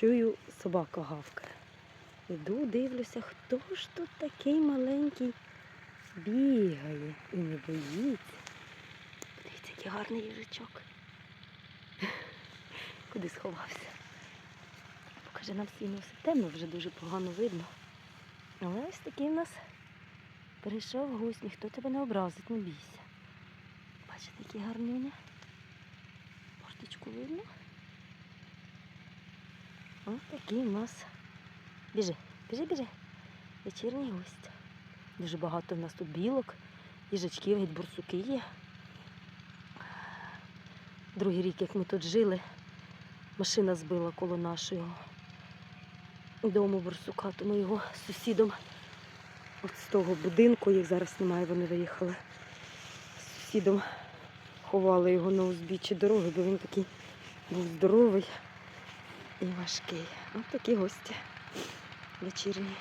чую, собака гавкає. Іду, дивлюся, хто ж тут такий маленький бігає і не боїться. Подивіться, який гарний їжачок. Куди сховався? Покаже нам всі носи. Темно вже дуже погано видно. Але ось такий в нас прийшов гусь, ніхто тебе не образить, не бійся. Бачите, який гарнюня. Мордочку видно. Ось такий у нас. Біжи, біжи, біжи. Вечірній гость. Дуже багато в нас тут білок, їжачків, геть бурсуки є. Другий рік, як ми тут жили, машина збила коло нашого дому бурсука, то ми його з сусідом от з того будинку, їх зараз немає, вони виїхали. З сусідом ховали його на узбіччі дороги, бо він такий був здоровий і важкий. Ось такі гості вечірні.